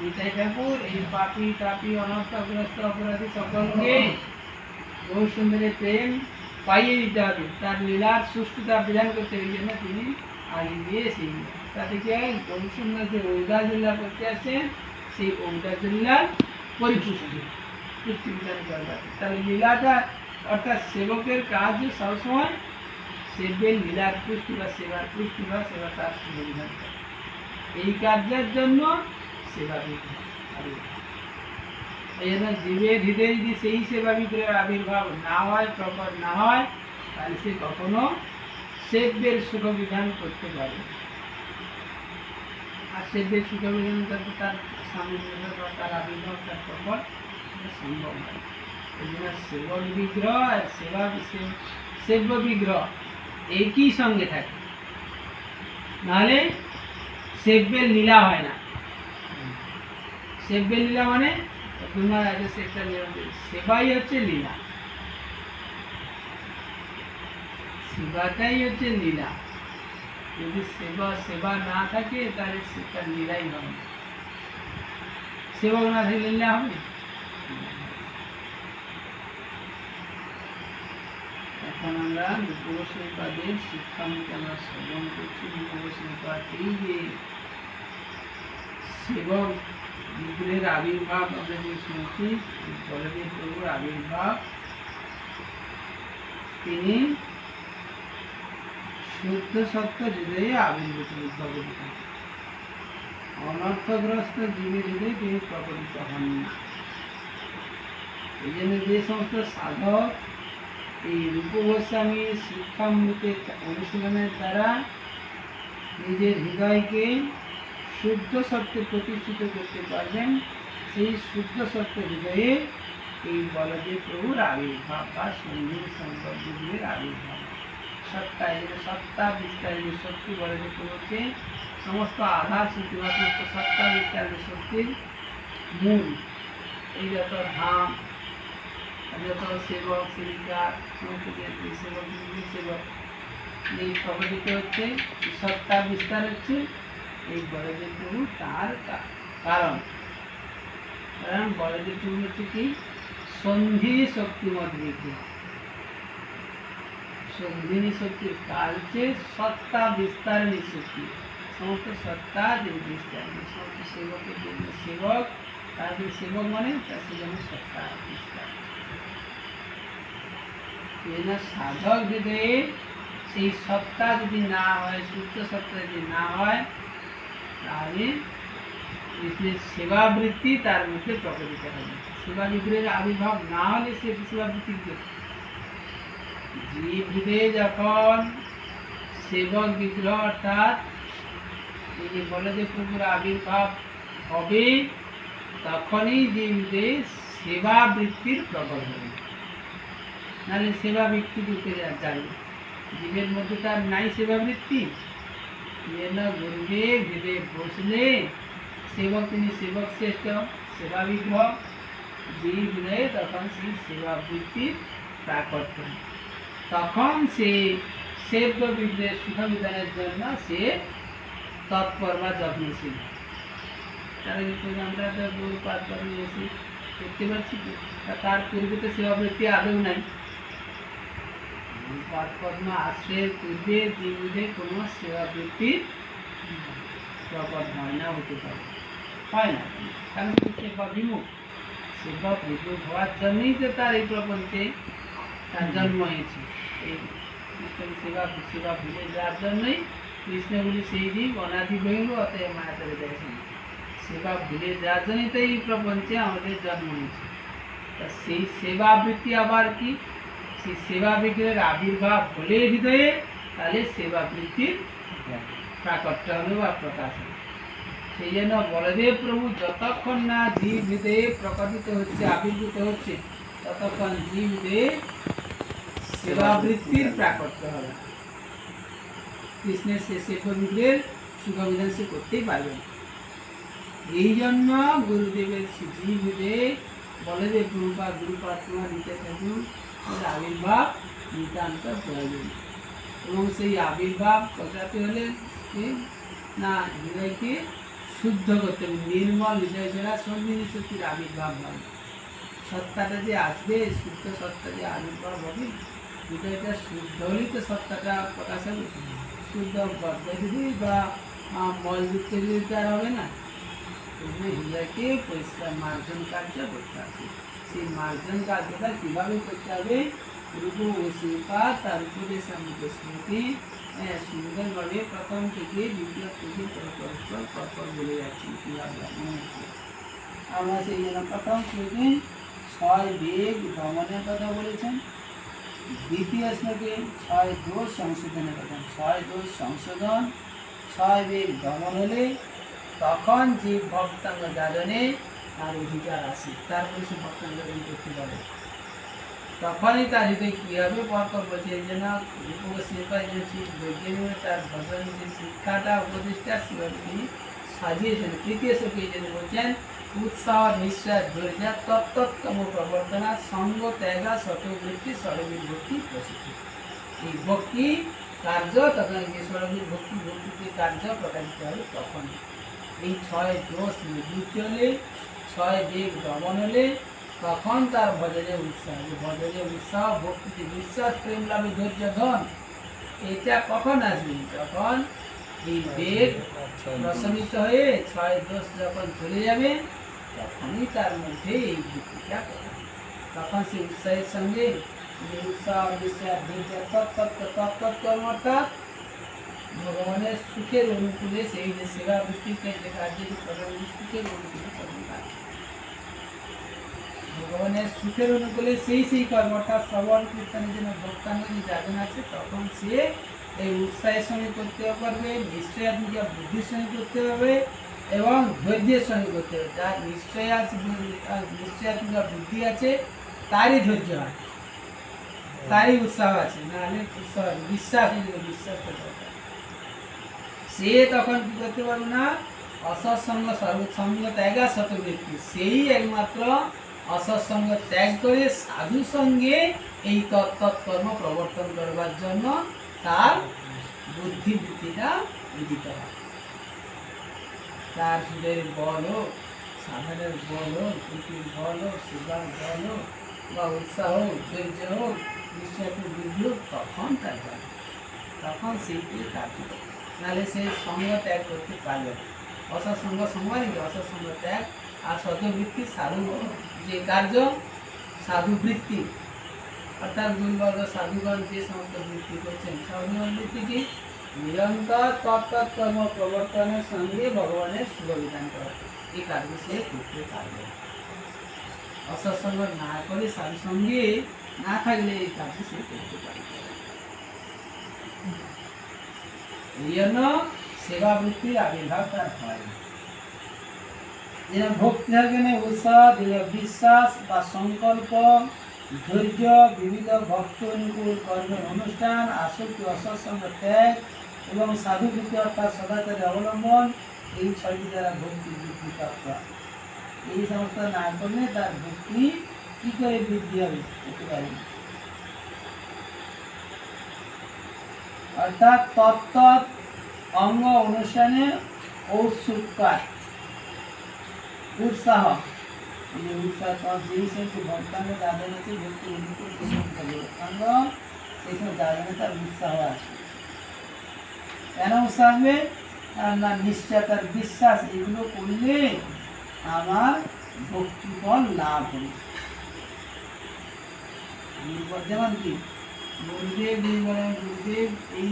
নিতাই ঠাকুর এই পাপি তাপি অনর্থগ্রস্ত অপরাধী সকলকে বহু সুন্দরের প্রেম পাইয়ে দিতে হবে। তার লীলার সুষ্ঠুতা বিধান করতে এই জন্য তিনি আগে দিয়ে সেই তাতে কি হয়? বহু সুন্দর যে ঔদাজুল্লাহ করতে আসছেন সেই ঔদাজুল্লাহ পরিপুষ্টি পুষ্টি বিধান করা যাবে তাহলে লীলাটা অর্থাৎ সেবকের কাজ সবসময় সেবের লীলার পুষ্টি বা সেবার পুষ্টি বা সেবা তার সুবিধান এই কার্যের জন্য সেবা বিগ্রহ এই জন্য জীবের হৃদয়ে যদি সেই সেবা বিগ্রহের আবির্ভাব না হয়, প্রকট না হয়, তাহলে সে কখনো সেব্যের সুখ বিধান করতে পারে। আর সেব্যের সুখ বিধান করতে তার সামনে বা তার আবির্ভাব প্রকট সম্ভব নয়। এই জন্য সেবক বিগ্রহ আর সেবা সেব্য বিগ্রহ একই সঙ্গে থাকে। নাহলে সেব্যের লীলা হয় না। সেব্যের লীলা মানে তোমার সেটা সেবাই হচ্ছে লীলা। সেবাটাই হচ্ছে লীলা। যদি সেবা সেবা না থাকে, তাহলে সেটা লীলাই হবে। সেবক না থাকলে লীলা হবে এখন আমরা নবশ্রীপাদের শিক্ষামূলক আমরা শ্রবণ করছি। নবশ্রীপাদ এই যে সেবক বিগ্রহের আবির্ভাব আমরা যে শুনছি বলদেব প্রভুর আবির্ভাব, তিনি সত্য হৃদয়ে আবির্ভূত অনর্থগ্রস্ত জীবের হৃদয়ে তিনি প্রকটিত হন না এই জন্য যে সমস্ত সাধক এই রূপ গোস্বামীর শিক্ষামৃতের অনুশীলনের দ্বারা নিজের হৃদয়কে শুদ্ধ সত্যে প্রতিষ্ঠিত করতে পারবেন, সেই শুদ্ধ সত্য হৃদয়ে এই বলদেব প্রভুর আবির্ভাব বা সংগীত সম্পর্কের আবির্ভাব। সত্তা যে সত্তা বিস্তারিত শক্তি বলদেব প্রভুকে। সমস্ত আধার সমস্ত সত্তা বিস্তারিত শক্তির মূল। এই যত ধাম যত সেবক, সেবিকা, সমস্ত সেবক সেবক, এই প্রকটিত হচ্ছে, সত্তা বিস্তার হচ্ছে এই বলদেব প্রভু তার কারণ। কারণ বলদেব প্রভু হচ্ছে কি? সন্ধি শক্তিমত বিগ্রহ সন্ধিনী শক্তির হচ্ছে সত্তা বিস্তারিণী শক্তি সমস্ত সত্তা যে বিস্তার। সমস্ত সেবকের জন্য সেবক। তার যে সেবক মানে তার সেজন্য সত্তা বিস্তার। সাধক হৃদয়ে সেই সত্তা যদি না হয়, শুদ্ধ সত্তা যদি না হয় তাহলে সেবাবৃত্তি তার মধ্যে প্রকটিত হবে সেবা বিগ্রহের আবির্ভাব না হলে সে সেবাবৃত্তি কি করবে? জীব হৃদয়ে যখন সেবক বিগ্রহ অর্থাৎ এই যে বলে যে প্রভুর আবির্ভাব হবে তখনই জীব হৃদয়ে সেবা বৃত্তির প্রকট হবে নাহলে সেবা বৃত্তি যা- যাবে জীবের মধ্যে তার নাই সেবা বৃত্তি যেন গুরুদেব হৃদয়ে বসলে সেবক তিনি সেবক শ্রেষ্ঠ সেবা বিগ্রহ জীব হৃদয়ে তখন সেই সেবা বৃত্তির প্রাকট্য তখন সে সেব্য বিদ্যের সুখবিধানের জন্য সে তৎপর বা যত্নশীল তারা কিন্তু আমরা তো গরু পাত করে এসে দেখতে পাচ্ছি তো তা তার পূর্বে তো সেবাবৃত্তি আদৌ নাই পাত পদ্ম আশ্রয়ের পূর্বে জীবনে কোনো সেবাবৃত্তি প্রকট হয় না হতে পারে। হয় না? কারণ সে সেবা বিমুখ? সেবা বিমুখ হওয়ার জন্যই তো তার এই প্রপঞ্চে তার জন্ম হয়েছে। এই কৃষ্ণের সেবা সেবা ভুলে যাওয়ার জন্যই কৃষ্ণগুলি সেই জীব অনাদি বহির্ভ অতএব মায়া করে দিয়েছেন সেবা ভুলে যাওয়ার জন্যই তো এই প্রপঞ্চে আমাদের জন্ম হয়েছে। তা সেই সেবা বৃত্তি আবার কি? সেই সেবা বিগ্রহের আবির্ভাব হলে হৃদয়ে, তাহলে সেবা বৃত্তির প্রাকট্য হবে বা প্রকাশ হবে সেই জন্য বলদেব প্রভু যতক্ষণ না জীব হৃদয়ে প্রকাশিত হচ্ছে, আবির্ভূত হচ্ছে, ততক্ষণ জীব হৃদয়ে সেবাবৃত্তির প্রাকট্য হবে। কৃষ্ণের সে সেববিদের সুখবিধান সে করতেই পারবে না। এই জন্য গুরুদেবের জীব হৃদয়ে বলদেব প্রভু বা গুরু প্রার্থনা দিতে থাকুন। এর আবির্ভাব নিতান্ত প্রয়োজন। এবং সেই আবির্ভাব ঘটাতে হলে? না হৃদয়কে শুদ্ধ করতে হবে। নির্মল হৃদয় ছাড়া সন্ধিনী শক্তির আবির্ভাব হয়। সত্তাটা যে আসবে শুদ্ধ সত্তা যে আবির্ভাব হবে হৃদয়টা শুদ্ধ হলেই তো সত্তাটা প্রকাশ হবে। শুদ্ধ পদ্ধতি বা আহ, মলযুক্ত যদি তার হবে না। হৃদয়কে পরিষ্কার মার্জন কার্য করতে হবে। সেই মার্জন কার্যটা কীভাবে করতে হবে রূপ ও শিল্পা তার উপরে সমুদ্র স্মৃতি হ্যাঁ, সুন্দরভাবে প্রথম থেকে দ্বিতীয় থেকে পরস্পর পরপর বলে যাচ্ছি কীভাবে মনে হচ্ছে আমরা সেই জন্য প্রথম শ্লোকে ছয় বেগ দমনের কথা বলেছেন দ্বিতীয় শ্লোকে ছয় দোষ সংশোধনের কথা ছয় দোষ সংশোধন ছয় বেগ দমন হলে তখন যে ভক্তাঙ্গ যাজনে তার অধিকার আসে তারপরে সে ভক্তাঙ্গ যাজন করতে পারে তখনই তার হৃদয় কী হবে পরপর বলছে এই জন্য শিল্পায় যে ঠিক বৈজ্ঞানিক তার ভজন যে শিক্ষাটা উপদেশটা সেভাবে তিনি সাজিয়েছেন তৃতীয় শ্লোকে এই জন্য বলছেন উৎসাহ নিঃশ্বাস ধৈর্য তত্তম প্রবর্তনা সঙ্গ ত্যাগা সতবৃত্তি সরবীর ভক্তি প্রসিদ্ধি এই ভক্তি কার্য তখন যে সরবীর ভক্তি ভক্তিতে কার্য প্রকাশিত হবে তখন এই ছয় দোষ নিবৃত্তি হলে ছয় দিক দমন হলে তখন তার ভজনে উৎসাহ, যে ভজনে উৎসাহ, ভক্তিতে বিশ্বাস, প্রেম, লাভে ধৈর্য, ধন, এটা কখন আসবে যখন এই বেগ প্রশমিত হয়ে ছয় দোষ যখন চলে যাবে, তখনই তার মধ্যে এই বৃত্তিটা প্রকাশ হবে। তখন সে উৎসাহের সঙ্গে যে উৎসাহ, বিশ্বাস, ধৈর্য তত্তত্ব তত্তৎকর্ম অর্থাৎ ভগবানের সুখের অনুকূলে সেই যে সেবা বৃত্তিতে যে কার্যটি করে ওই সুখের অনুকূলে কর্ম কাজ ভগবানের সুখের অনুকূলে সেই সেই কর্ম শ্রবণ, কীর্তনের জন্য ভক্তাঙ্গ যে আছে, তখন সে এই উৎসাহের সঙ্গে করতে পারবে নিশ্চয়াত্মিকা বুদ্ধির সঙ্গে করতে হবে এবং ধৈর্যের সঙ্গে করতে হবে যার নিশ্চয় আছে আর নিশ্চয়াত্মিকা বুদ্ধি আছে, তারই ধৈর্য হয়। তারই উৎসাহ আছে। নাহলে উৎসাহ বিশ্বাস বিশ্বাস করতে হবে সে তখন কি করতে পারবে না? অসৎসঙ্গ সর্বসঙ্গ ত্যাগা শতবৃত্তি সেই একমাত্র অসৎসঙ্গ ত্যাগ করে সাধু সঙ্গে এই তত্তৎকর্ম প্রবর্তন করবার জন্য তার বুদ্ধিবৃত্তিটা উদিত হয়। তার হৃদয়ের বল হোক সাধনের বল হোক প্রীতির বল হোক সেবার বল হোক বা উৎসাহ হোক ধৈর্য হোক নিশ্চয় বুদ্ধি হোক, তখন তার যাবে তখন সেইটি করবে নাহলে সে সঙ্গ ত্যাগ করতে পারবে অসৎসঙ্গ সময় অসৎসঙ্গ ত্যাগ আর সতবৃত্তি সাধু যে কার্য সাধু বৃত্তি অর্থাৎ গুরুবর্গ সাধুগণ যে সমস্ত বৃত্তি করছেন, সাধুগণ বৃত্তি কি? নিরন্তর তত্তৎকর্ম প্রবর্তনের সঙ্গে ভগবানের শুভবিধান করা। এই কার্য সে করতে পারবে। অসৎসঙ্গ না করে সাধু সঙ্গে না থাকলে এই কার্য সে করতে পারবে। এই জন্য সেবা বৃত্তির আবির্ভাব তার হয় যেন ভক্তি থাকবে উৎসাহ দৃঢ় বিশ্বাস বা সংকল্প, ধৈর্য বিবিধ ভক্ত অনুকূল কর্মের অনুষ্ঠান, আসক্তি, অসৎসঙ্গ ত্যাগ এবং সাধু বৃত্তি অর্থাৎ সদাচারের অবলম্বন, এই ছয়টি দ্বারা ভক্তি বৃদ্ধি প্রাপ্ত এই সমস্ত না করলে তার ভক্তি কি করে বৃদ্ধি হবে? হতে পারে অর্থাৎ তত্ত্ব অঙ্গ অনুষ্ঠানে ঔৎসুকার উৎসাহ। যে উৎসাহ যেই সব ভক্তাঙ্গ যাদের আছে ভক্তি অনুকূল যে সমস্ত ভক্তাঙ্গ সেই সব যাদের তার উৎসাহ আছে। কেন উৎসাহ আসবে? না নিশ্চয়তার বিশ্বাস, এগুলো করলে আমার ভক্তিফল লাভ হবে। যেমন কি? গুরুদেব বলেন গুরুদেব, এই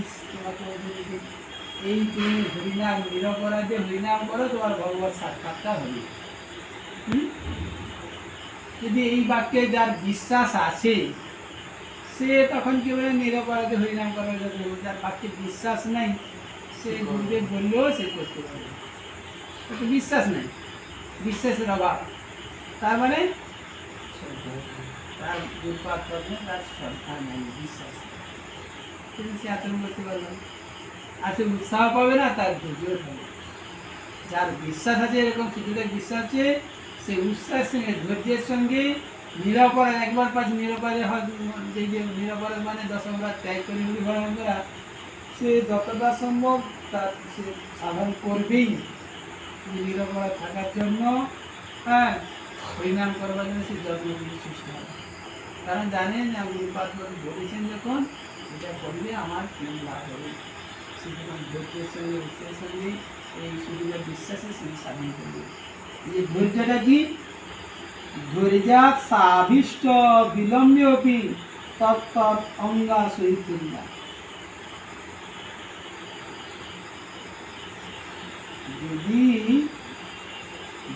এই তুমি হরিনাম, নিরপরাধে হরিনাম করো, তোমার ভগবত সাক্ষাৎকার হবে? যদি এই বাক্যে যার বিশ্বাস আছে, সে তখন কি বলে, নিরপরাধে হরিনাম করার জন্য যার বাক্যে বিশ্বাস নাই, সে গুরুদেব বললেও সে করতে পারবে বিশ্বাস নাই, বিশ্বাসের অভাব। তার মানে তার দুর্পাত কর্মে তার শ্রদ্ধা নাই, বিশ্বাস। কিন্তু সে আচরণ করতে পারবে না। আর সে উৎসাহ পাবে না, তার ধৈর্য থাকবে যার বিশ্বাস আছে এরকম সুযোগের বিশ্বাস আছে সে উৎসাহের সঙ্গে ধৈর্যের সঙ্গে নিরাপরাধ, একবার পাঁচ নিরাপরাধে হয়তো যে নিরাপরাধ মানে দশমরা ত্যাগ করে নিবি বন্ধুরা, সে যতটা সম্ভব তার সে সাধন করবেই। নিরপরাধ থাকার জন্য হ্যাঁ পরিণাম করবার জন্য সে যত্নগুলি চেষ্টা হবে কারণ জানেন গুরুপাদ বলেছেন যখন, এটা করলে আমার প্রেম লাভ হবে। সে যখন ধৈর্যের সঙ্গে উৎসের সঙ্গে এই সুযোগের বিশ্বাসে সে সাধন করবে। এই ধৈর্যটা কি? ধৈর্যাৎ সাভিষ্ট বিলম্বে অপি অঙ্গা যদি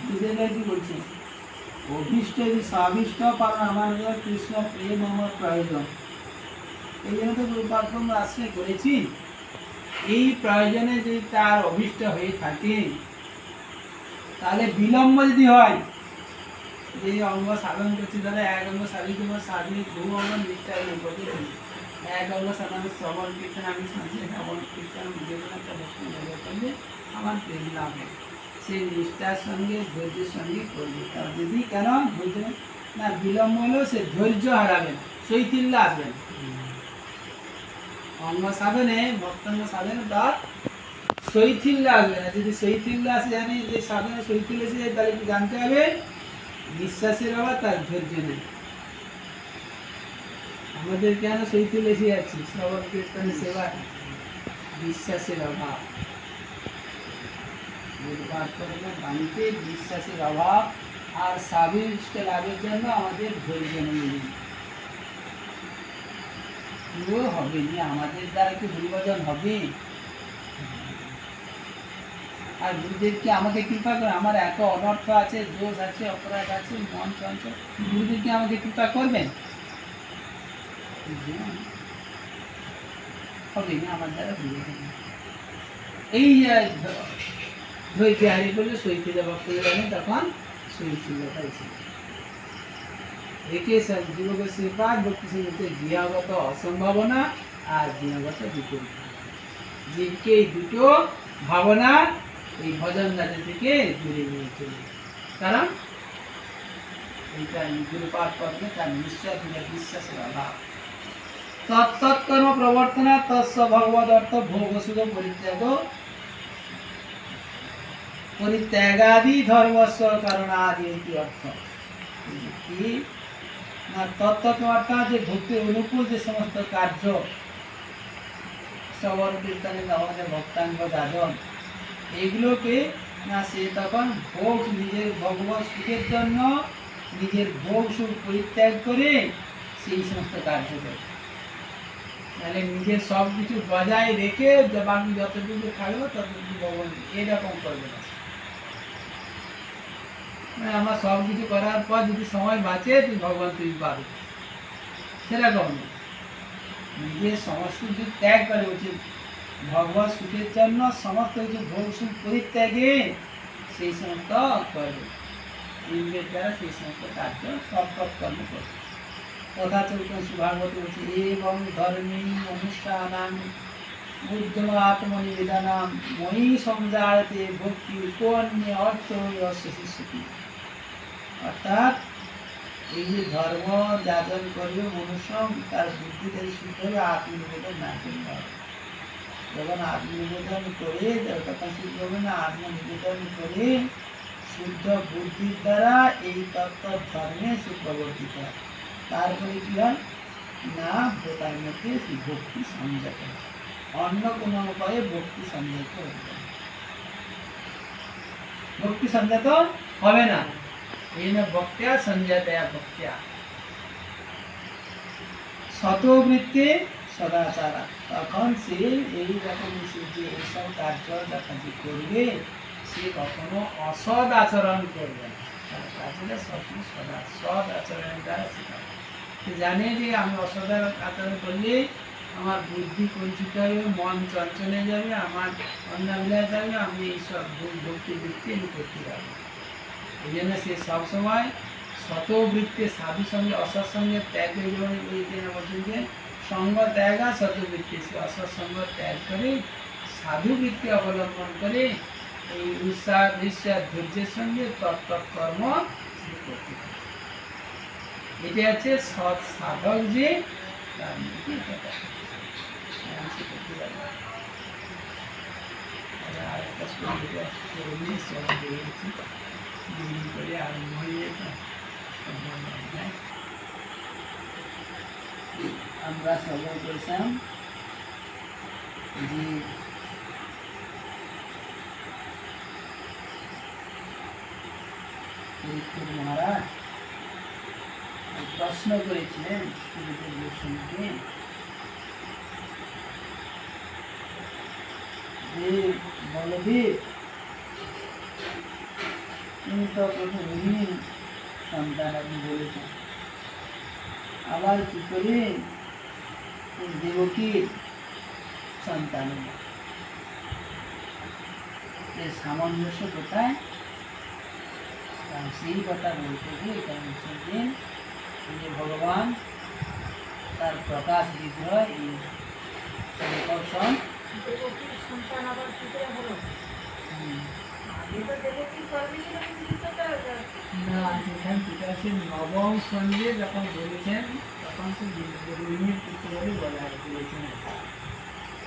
দুজনে কি বলছে? অভীষ্ট যদি স্বাভিষ্ট কারণ আমাদের কৃষ্ণ প্রেম আমার প্রয়োজন। এই জন্য তো করেছি এই প্রয়োজনে যদি তার অভীষ্ট হয়ে থাকে তাহলে বিলম্ব যদি হয় যে অঙ্গ সাধন করছি তাহলে এক অঙ্গ সাধিত বা সাধিত বহু অঙ্গ নিষ্ঠা করতে এক অঙ্গ সাধন শ্রবণ কীর্তন আমি সাথে শ্রবণ কীর্তন একটা করলে আমার প্রেম লাভ হয়। সেই নিষ্ঠার সঙ্গে ধৈর্যের সঙ্গে করবে। তার যদি কেন? ধৈর্য না বিলম্ব হলেও সে ধৈর্য হারাবে না শৈথিল্য আসবে না। অঙ্গ সাধনে ভক্তঙ্গ সাধনে তার শৈথিল্য আসবে না যদি শৈথিল্য আসে জানি যে সাধনে শৈথিল্য এসে যায়, তাহলে কি জানতে হবে? বিশ্বাসের অভাব, তার ধৈর্য নেই। আমাদের কেন শৈথিল্য এসে যাচ্ছি শ্রবণ কীর্তনের সেবা বিশ্বাসের অভাব। বাণীতে বিশ্বাসের অভাব আর সাবিষ্ট লাভের জন্য আমাদের ধৈর্য নেই। হবে না, আমাদের দ্বারা কি পরিবর্তন হবে? আর গুরুদেব কি আমাকে কৃপা করে, আমার এত অনর্থ আছে দোষ আছে, অপরাধ আছে, মন চঞ্চল। গুরুদেব কি আমাকে কৃপা করবেন? হবে না, আমার দ্বারা হবে। এই ভক্ত যাবেন তখন সৈতিলতা এসে একে যুবকের শ্রীপাদ ভক্তি সঙ্গে গৃহগত অসম্ভাবনা আর গৃহগত বিপরীত। জীবকে এই দুটো ভাবনা এই ভজন রাজা থেকে দূরে নিয়ে চলে। কারণ এইটা গুরুপাঠ করবে তার নিশ্চয় বিশ্বাসের অভাব। তত্তৎকর্ম প্রবর্তনা, তৎস ভগবদ অর্থ ভোগ সুখ পরিত্যাগ। পরিত্যাগাদি ধর্মস্ব কারণাদি এটি অর্থ। কি? না অর্থাৎ যে অনুকূল যে সমস্ত কার্য। শ্রবণ কীর্তনে ভক্তাঙ্গ, যাজন। এইগুলোকে না, সে তখন ভোগ, নিজের ভগবত সুখের জন্য নিজের ভোগ সুখ পরিত্যাগ করে সেই সমস্ত কার্য করে। তাহলে নিজের সব কিছু বজায় রেখে আমি যতটুকু থাকব ততটুকু ভগবান এরকম করবে না। মানে আমার সব কিছু করার পর যদি সময় বাঁচে তুই ভগবান তুই পাবি। সেরকম। নিজের সমস্ত কিছু ত্যাগ করে, উচিত ভগবত সুখের জন্য সমস্ত কিছু ভোগ সুখ পরিত্যাগে সেই সমস্ত করবে। ইন্দ্রের দ্বারা সেই সমস্ত কার্য সব সব কর্ম করবে। তথা চৈতন্য সুভাগবত বলছে, এবং ধর্মী অনুষ্ঠানাম বুদ্ধ আত্মনিবেদনাম, ময়ী সংজায়তে ভক্তি উপন্য অর্থ শিষ্যতি। অর্থাৎ এই যে ধর্ম যাজন করবে মনুষ্য, তার বুদ্ধি থেকে শুদ্ধ হবে, আত্মনিবেদন না করতে হবে। যখন আত্মনিবেদন করে তখন শুদ্ধ হবে না আত্মনিবেদন করে শুদ্ধ বুদ্ধির দ্বারা এই তত্ত্ব ধর্মে সে প্রবর্তিত হয়। তারপরে কি হয়? না তার মধ্যে সেই ভক্তি সংযত অন্য কোনো উপায়ে ভক্তি সংযত হবে না। ভক্তি সংযত হবে না। এই না ভক্তিয়া সংযতয়া ভক্তিয়া। শতবৃত্তি সদাচারা। তখন সে এই রকম যে এইসব কার্য যখন যে করবে, সে কখনো অসৎ আচরণ করবে না। কাজটা সবসময় সদা সৎ আচরণের সে জানে যে আমি অসৎ আচরণ করলে আমার বুদ্ধি কঞ্চিত হবে, মন চঞ্চল যাবে, আমার অন্নাবিলাস যাবে আমি এইসব ভুল ভক্তি বৃত্তি আমি করতে পারব এই জন্য সে সবসময় শতবৃত্তি সাধু সঙ্গে, অসৎ সঙ্গে ত্যাগ এই জন্য বলছেন যে সঙ্গ ত্যাগ আর শতবৃত্তি সে অসৎ সঙ্গ ত্যাগ করে সাধু বৃত্তি অবলম্বন করে এই উৎসাহ বিশ্বাস ধৈর্যের সঙ্গে তৎকর্ম করতে এটা হচ্ছে সৎ সাধক যে। হ্যাঁ, পারে। আর একটা স্কুলে করে নিয়ে সব দিয়ে গেছি দিন করে আরম্ভ হয়ে যেত আমরা সবাই বলছিলাম যে মহারাজ প্রশ্ন করেছিলেন গোস্বামীকে যে বলদেব তুমি তো প্রথমহীন সন্তান আপনি বলেছেন আবার কি করে? এই দেবকীর সন্তান? সামঞ্জস্য কোথায়? কারণ সেই কথা বলতে গিয়ে এটা যে ভগবান তার প্রকাশ বিগ্রহ এই সংকর্ষণ সন্তান আবার না নবম সন্ধে যখন বলেছেন তখন রোহিণীর পুত্র বলে বলা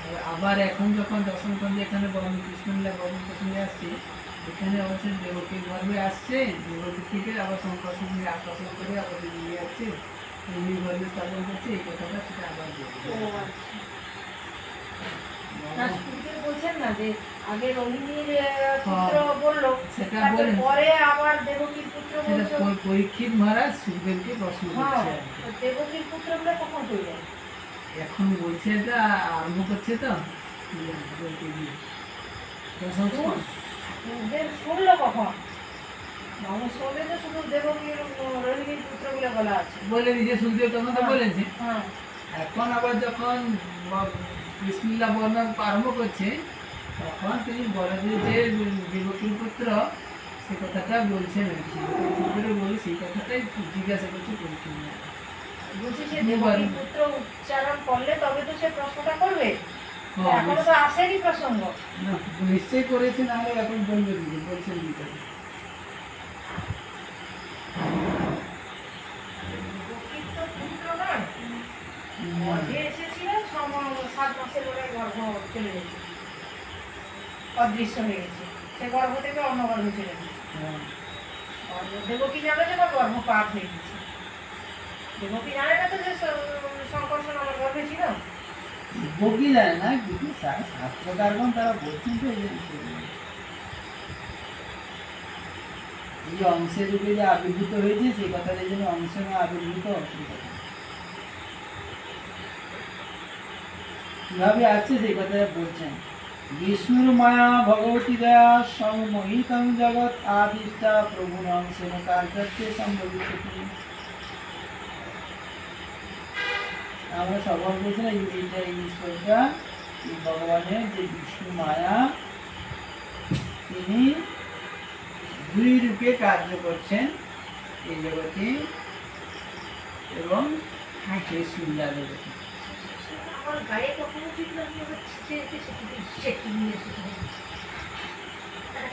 এবার আবার এখন যখন দশম সন্ধে এখানে বরং কৃষ্ণলীলা বরণ প্রসঙ্গে আসছে, এখানে অবশ্যই দেবকীর গর্ভে আসছে দেবকী থেকে আবার শঙ্কর সঙ্গে আকর্ষণ করে আবার নিয়ে যাচ্ছে রোহিণীর গর্ভে স্থাপন করছে, এই কথাটা আবার বলছে ও আচ্ছা। না, সুখদেব বলছেন না যে আগে রোহিণীর পুত্র বলল সেটা তারপর পরে আবার দেবকীর পুত্র বলছো। পরীক্ষিত মহারাজ সুখদেবকে প্রশ্ন হ্যাঁ করছে দেবকীর পুত্র বলে কখন হইল? এখন বলছে এটা আরম্ভ করছে তো। সুখদেব শুনলো কখন? মানুষ শুনলে তো শুধু দেবকীর উম, রোহিণীর পুত্র বলে বলা আছে। বলে নিজে সুখদেব তখন তো হ্যাঁ। বলেছে। হ্যাঁ। এখন আবার যখন বিসমিল্লা বর্ণন আরম্ভ করছে তখন তিনি বলে যে যে দেবকীর পুত্র সে কথাটা বলছেন আর কি। বলে সেই কথাটাই জিজ্ঞাসা করছে। বলছি সে পুত্র উচ্চারণ করলে তবে তো সে প্রশ্নটা করবে। এখনও তো আসেনি প্রসঙ্গ। না, নিশ্চয়ই করেছে না হলে এখন বলবে দিদি বলছেন দিদি সাত মাসের গর্ভ চলে গেছে। অদৃশ্য হয়ে গেছে। সে গর্ভ থেকে অন্য গর্ভে চলে গেছে। হ্যাঁ। গর্ভ- দেবকী জানে যে তার গর্ভপাত হয়ে গেছে। দেবকী জানে না তো যে সংকর্ষণ আমার গর্ভে ছিল। বকি যায় না কিন্তু শাস্ত্রকারগণ তারা বলছেন তো এই যে অংশের রূপে যে আবির্ভূত হয়েছে সেই কথাটা যেন অংশে না আবির্ভূত। কীভাবে আসছে সেই কথাটা বলছেন? বিষ্ণুর মায়া ভগবতী দয়া সমহিতং জগৎ আদিষ্টা প্রভু অংশেন কার্যে সম্ভবিত আমরা সবাই বলছিলাম এই এইটা এই এই ভগবানের যে বিষ্ণু মায়া তিনি দুই রূপে কার্য করছেন এই জগতে এবং সেই সুন্দর জগতে আমার গায়ে কখনো ঠিক আমি আবার ছিটে যেতে সেটি সেটি নিয়ে এসেছি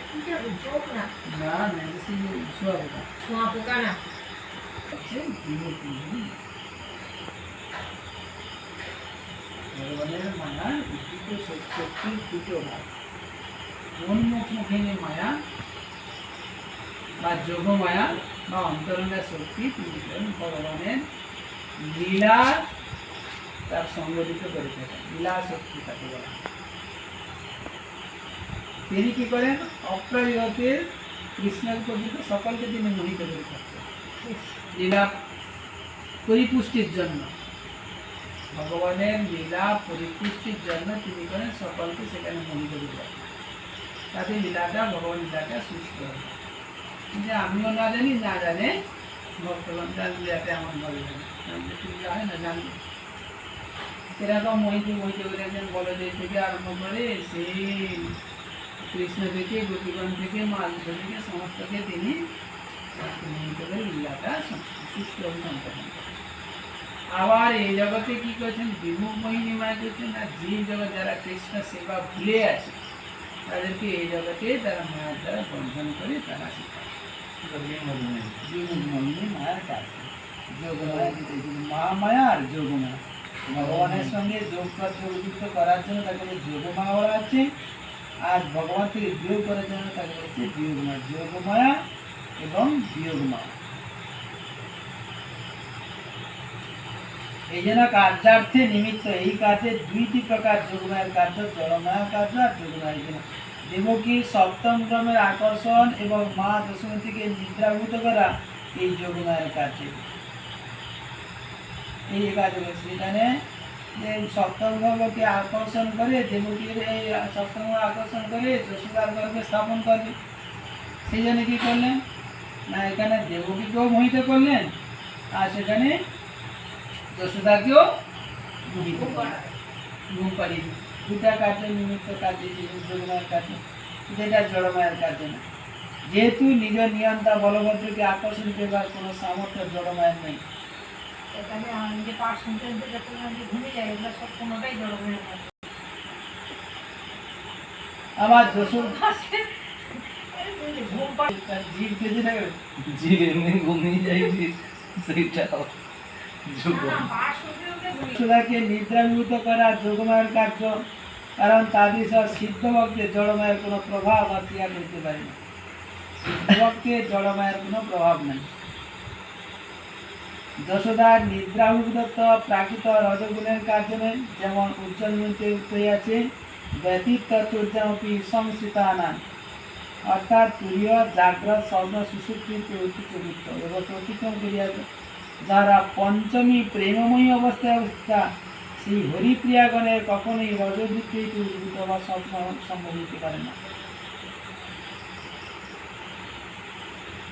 কি যাবে যোগ না? না না। সেই সোয়াবটা ছোঁয়া পোকা না ভগবানের মায়ার উদ্ভিদ শক্তির দুটো ভাগ। উন্মুখ মায়া বা যোগ মায়া বা অন্তরঙ্গা শক্তি ভগবানের লীলা তার সংগঠিত করে থাকেন লীলা শক্তি তাকে বলা। তিনি কি করেন? অপ্রয়োগের কৃষ্ণের পর্যন্ত সকলকে তিনি মোহিত করে থাকতেন। লীলা পরিপুষ্টির জন্য। ভগবানের লীলা পরিপুষ্টির জন্য তিনি করেন সকলকে সেখানে মোহিত করে রাখেন তাতে লীলাটা, ভগবান লীলাটা সুস্থ হয়। যে আমিও না জানি, না জানে, ভক্তগণ লীলাটা আমার ভালো লাগে হয় না, জানলে। সেরকম মোহিত মোহিত করে একজন বলদেব থেকে আরম্ভ করে সেই কৃষ্ণ থেকে গোপীগণ থেকে মালধ থেকে সমস্তকে তিনি মোহিত করে লীলাটা সুস্থভাবে সম্পন্ন করেন। আবার এই জগতে কি করছেন? বিমুখ মোহিনী মায় করছেন আর যে জগৎ যারা কৃষ্ণ সেবা ভুলে আছে তাদেরকে এই জগতে তারা মায়ের দ্বারা বন্ধন করে তারা শেখায় বিমুখ মোহিনী মায়ের কাজ। যোগমায়া কিন্তু এই যে মহামায়া আর যোগমায়া। ভগবানের সঙ্গে যোগ যোগযুক্ত করার জন্য তাকে যোগমা বলা হচ্ছে, আর ভগবান থেকে বিয়োগ করার জন্য তাকে বলছে বিয়োগমায়া যোগমায়া এবং বিয়োগমায়া এই জন্য কার্যার্থে নিমিত্ত এই কাজে দুইটি প্রকার যোগমায়ের কার্য জড়মায়া কার্য আর যোগমায়ের দেবকী সপ্তম ক্রমের আকর্ষণ এবং মা দশমীকে নিদ্রাভূত করা এই যোগমায়ের কার্য এই কাজ রয়েছে এখানে যে সপ্তম গ্রহকে আকর্ষণ করে, দেবকীর এই সপ্তম আকর্ষণ করে যশোদার গর্ভে স্থাপন করবে। সেই জন্য কি করলেন? না, এখানে দেবকীকেও মোহিত করলেন, আর সেখানে যশোদাকেও মোহিত ঘুম পাড়িয়ে দুটা কার্য নিমিত্ত কাজ যোগমায়ের কার্য, যেটা জড়মায়ের কার্য না। যেহেতু নিজ নিয়ন্তা বলভদ্রকে আকর্ষণ করবার কোনো সামর্থ্য জড়মায়ের নেই। এখানে যে শুনতে শুনতে যখন আমি এগুলো সব কোনোটাই জড়ো হয়ে যায়। ঘুম কেজি এমনি ঘুমিয়ে সেইটাও করা যোগমায়ের কার্য কারণ তাদের সব সিদ্ধ ভক্তের জড়মায়ের কোনো প্রভাব আর ক্রিয়া করতে পারে না। জড়মায়ের কোনো প্রভাব নেই। যশোদার নিদ্রাভূত প্রাকৃত রজগুণের কার্য নয় যেমন উজ্জ্বল উত্তরে আছে, ব্যতীত তত্ত্বজ্ঞাপি সংস্কৃতানান অর্থাৎ তুরীয় জাগ্রত স্বর্ণ সুষুপ্তি প্রভৃতি চরিত্র এবং অতিক্রম করিয়াছে। যারা পঞ্চমী প্রেমময়ী অবস্থায় অবস্থা সেই হরিপ্রিয়াগণের কখনোই রজবৃত্তিতে উদ্ভূত বা স্বপ্ন সম্ভব হতে পারে না।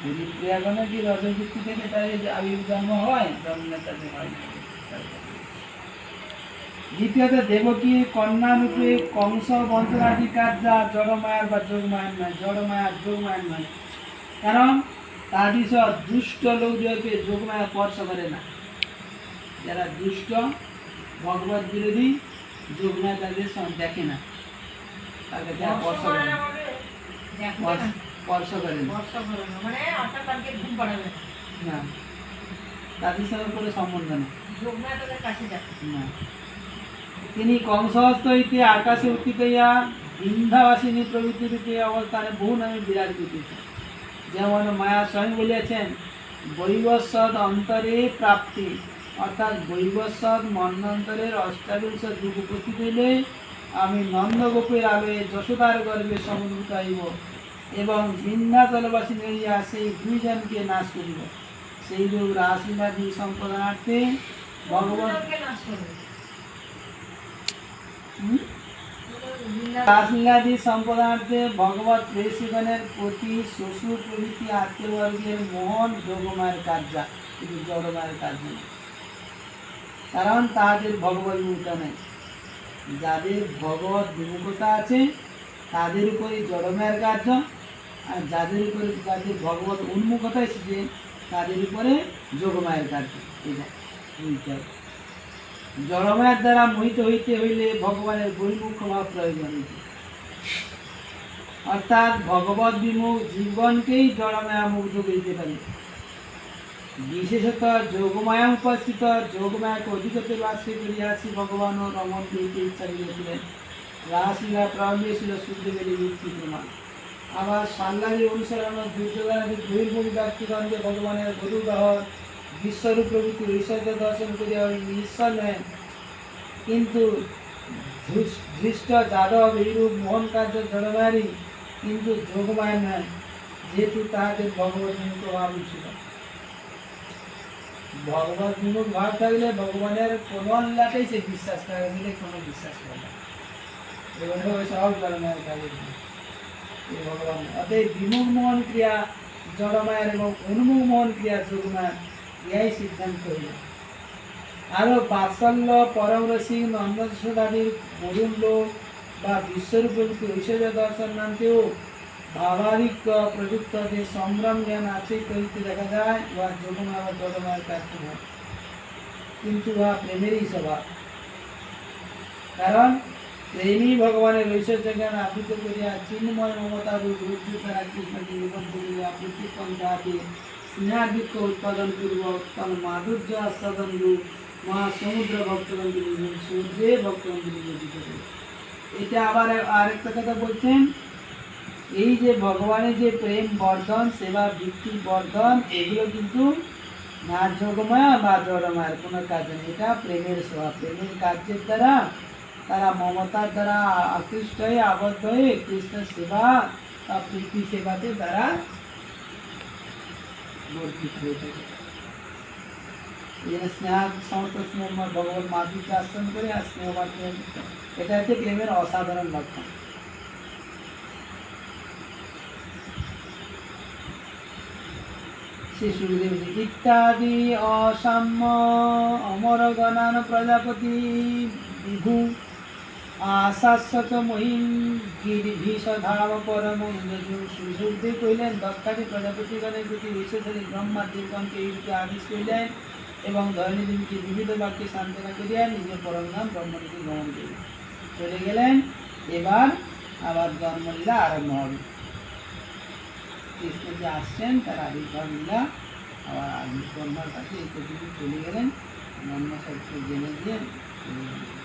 হরিপ্রিয়াগণের কি রজবৃত্তি থেকে তাদের আবির্জন্ম হয় জন্মে তাদের হয়? দ্বিতীয়ত দেবকী কন্যা রূপে কংস বঞ্চনাধিকার যা জড়মায়ার বা যোগমায়ার নয় জড়মায়ার যোগমায়ার নয়। কারণ তাদের সব দুষ্ট লোকদেরকে যোগমায়া স্পর্শ করে না। যারা দুষ্ট ভগবত বিরোধী যোগমায়া তাদের দেখে না। তাদের স্পর্শ করে না, স্পর্শ করে না। না। মানে তাদের সঙ্গে কোনো সম্বন্ধ না। তিনি কংসহস্ত হইতে আকাশে উত্থিত হইয়া বৃন্দাবাসিনী প্রভৃতি রূপে অবস্থানে বহু নামে বিরাজ করিতেছে যেমন মায়া স্বয়ং বলিয়াছেন বৈবস্বদ অন্তরে প্রাপ্তি। অর্থাৎ বৈবস্বদ মন্বন্তরের অষ্টাবিংশ যুগ উপস্থিত হইলে আমি নন্দগোপের আলোয় যশোদার গর্ভে সমুদ্রিত হইব। এবং বৃন্দাচলবাসিনী হইয়া সেই দুইজনকে নাশ করিব সেই যুগ রাসলীলাদি সম্পাদনার্থে ভগবান রাসলীলাদি ভগবত প্রেসিগণের প্রতি শ্বশুর প্রভৃতি আত্মীয়বর্গের মোহন যোগমায়ের কার্য কিন্তু জড়মায়ের কার্য কারণ তাদের ভগবত বিমুখতা নেই। যাদের ভগবত বিমুখতা আছে তাদের উপরে জড়মায়ের কার্য। আর যাদের উপরে যাদের ভগবত উন্মুখতা এসেছে তাদের উপরে যোগমায়ের কার্য। এটা জড়মায়ের দ্বারা মোহিত হইতে হইলে ভগবানের বহিমুখ ভাব প্রয়োজন অর্থাৎ ভগবত বিমুখ জীবনকেই জড়মায়া মুগ্ধ করিতে পারে। বিশেষত যোগমায়া উপস্থিত, যোগমায়াকে অধিকতে বাসে করিয়া শ্রী ভগবান ও রমন করিতে ইচ্ছা করিয়াছিলেন। রাসলীলা প্রারম্ভে ছিল শুদ্ধবেদী যুক্তি প্রমাণ। আবার সাল্লাহী অনুসরণ ও দুর্যোগাদি বহির্ভূমি ব্যক্তিগণকে ভগবানের গরুগাহ বিশ্বরূপ প্রভৃতি ঐশ্বর্য দর্শন করিয়া ঈশ্বর নয় কিন্তু ধৃষ্ট- যাদব এইরূপ মোহন কার্য জড়মারি কিন্তু যোগমায় নয় যেহেতু তাহাদের ভগবত ভাব ছিল। ভগবত বিমুখ ভাব থাকলে ভগবানের কোনো আল্লাহকেই সে বিশ্বাস করে কোনো বিশ্বাস করে না। ওই সব জিনিস। এই ভগবান অতএব বিমুখ মোহন ক্রিয়া জড়মায়ের এবং অনুমুখ মোহন ক্রিয়া যোগমায়ের ইহাই সিদ্ধান্ত হইল আরও বাৎসল্য পরমরসী নন্দসোদাদির বরুণ বা বিশ্বরূপ ঐশ্বর্য দর্শন নামতেও ভাবারিক প্রযুক্ত যে সম্ভ্রম জ্ঞান আছে করিতে দেখা যায় উহা যোগমা বা জড়মায়ের হয় কিন্তু উহা প্রেমেরই স্বভাব কারণ প্রেমী ভগবানের ঐশ্বর্য জ্ঞান আবৃত করিয়া চিন্ময় মমতা রূপ কৃষ্ণকে নিবদ্ধ করিয়া উৎপাদন পূর্বক তার মাধুর্য আস্বাদন রূপ মহা সমুদ্র ভক্তবন্ধু সূর্যে ভক্তবন্ধু নিবেদিত করে এটা আবার আরেকটা কথা বলছেন, এই যে ভগবানের যে প্রেম বর্ধন, সেবা বৃত্তি বর্ধন, এগুলো কিন্তু না যোগমায়া বা জড়মায়ের কোনো কাজ নেই। এটা প্রেমের সেবা প্রেমের কার্যের দ্বারা তারা মমতার দ্বারা আকৃষ্ট হয়ে আবদ্ধ হয়ে কৃষ্ণের সেবা বা প্রীতি সেবাতে তারা বর্ধিত হয়ে থাকে। স্নেহ সমস্ত স্নেহ ভগবান মাধুর্য আশ্রম করে আর স্নেহ এটা হচ্ছে প্রেমের অসাধারণ লক্ষণ। জি, ইত্যাদি অসাম্য অমর গণান প্রজাপতি বিভু আশাশ্বত মহিম গিরিভীষধাম পরম শ্রী সুখদেব কহিলেন দক্ষাদি প্রজাপতিগণের প্রতি বিশেষরে ব্রহ্মা দেবগণকে এই রূপে আদেশ করিলেন এবং ধরণী বিবিধ বাক্যে সান্ত্বনা করিয়া নিজের পরম নাম ব্রহ্মকে গ্রহণ করিলেন চলে গেলেন, এবার আবার জন্মলীলা আরম্ভ হবে কৃষ্ণ যে আসছেন, তার আবির্ভাব লীলা আবার আবির ব্রহ্মার কাছে এই চলে গেলেন ব্রহ্মা সবকে জেনে দিয়ে চলে গেলেন।